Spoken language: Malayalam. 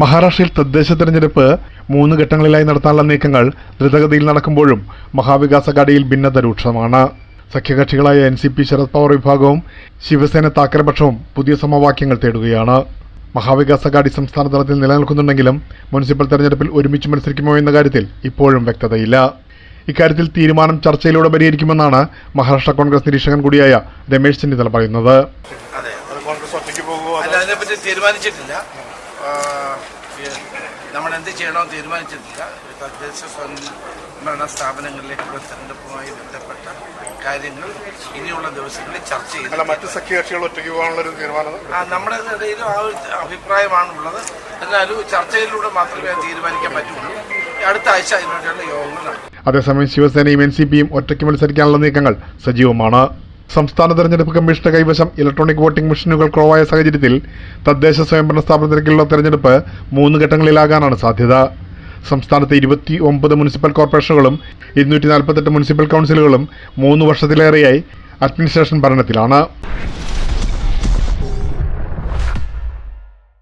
മഹാരാഷ്ട്രയിൽ തദ്ദേശ തെരഞ്ഞെടുപ്പ് മൂന്ന് ഘട്ടങ്ങളിലായി നടത്താനുള്ള നീക്കങ്ങൾ ദ്രുതഗതിയിൽ നടക്കുമ്പോഴും മഹാവികാസ് അഘാടിയിൽ ഭിന്നത രൂക്ഷമാണ്. സഖ്യകക്ഷികളായ N C P Sharad Pawar വിഭാഗവും ശിവസേന താക്കരപക്ഷവും പുതിയ സമവാക്യങ്ങൾ തേടുകയാണ്. മഹാവികാസ് അഘാടി സംസ്ഥാന തലത്തിൽ നിലനിൽക്കുന്നുണ്ടെങ്കിലും മുനിസിപ്പൽ തെരഞ്ഞെടുപ്പിൽ ഒരുമിച്ച് മത്സരിക്കുമോ എന്ന കാര്യത്തിൽ ഇപ്പോഴും വ്യക്തതയില്ല. ഇക്കാര്യത്തിൽ തീരുമാനം ചർച്ചയിലൂടെ പരിഹരിക്കുമെന്നാണ് മഹാരാഷ്ട്ര കോൺഗ്രസ് നിരീക്ഷകൻ കൂടിയായ രമേശ് ചെന്നിത്തല പറയുന്നത്. അതെ അത് കോൺഗ്രസ് ഒറ്റയ്ക്ക് പോകുമോ അല്ല അതിനെപ്പറ്റി തീരുമാനിച്ചിട്ടില്ല. നമ്മൾ എന്ത് ചെയ്യണമെന്ന് തീരുമാനിച്ചിട്ടില്ല. തദ്ദേശ സ്വയംഭരണ സ്ഥാപനങ്ങളിലേക്കുള്ള തെരഞ്ഞെടുപ്പുമായി ബന്ധപ്പെട്ട കാര്യങ്ങൾ ഇനിയുള്ള ദിവസങ്ങളിൽ ചർച്ച അല്ല മറ്റു സഖ്യകക്ഷികൾ ഒറ്റയ്ക്ക് പോകാനുള്ള ഒരു തീരുമാനം ആ, നമ്മുടെ ഇടയിലും ആ ഒരു അഭിപ്രായമാണുള്ളത്. എന്നാലും ചർച്ചയിലൂടെ മാത്രമേ തീരുമാനിക്കാൻ പറ്റുള്ളൂ. അടുത്ത ആഴ്ച അതിനുവേണ്ടിയുള്ള യോഗങ്ങൾ നടക്കും. അതേസമയം ശിവസേനയും എൻ സി പിയും ഒറ്റയ്ക്ക് മത്സരിക്കാനുള്ള നീക്കങ്ങൾ സജീവമാണ്. സംസ്ഥാന തെരഞ്ഞെടുപ്പ് കമ്മീഷന്റെ കൈവശം ഇലക്ട്രോണിക് വോട്ടിംഗ് മെഷീനുകൾ കുറവായ സാഹചര്യത്തിൽ തദ്ദേശ സ്വയംഭരണ സ്ഥാപനത്തിലേക്കുള്ള തെരഞ്ഞെടുപ്പ് മൂന്ന് ഘട്ടങ്ങളിലാകാനാണ് സാധ്യത. സംസ്ഥാനത്തെ ഇരുപത്തി ഒമ്പത് മുനിസിപ്പൽ കോർപ്പറേഷനുകളും ഇരുന്നൂറ്റി നാൽപ്പത്തെട്ട് മുനിസിപ്പൽ കൗൺസിലുകളും മൂന്ന് വർഷത്തിലേറെയായി അഡ്മിനിസ്ട്രേഷൻ ഭരണത്തിലാണ്.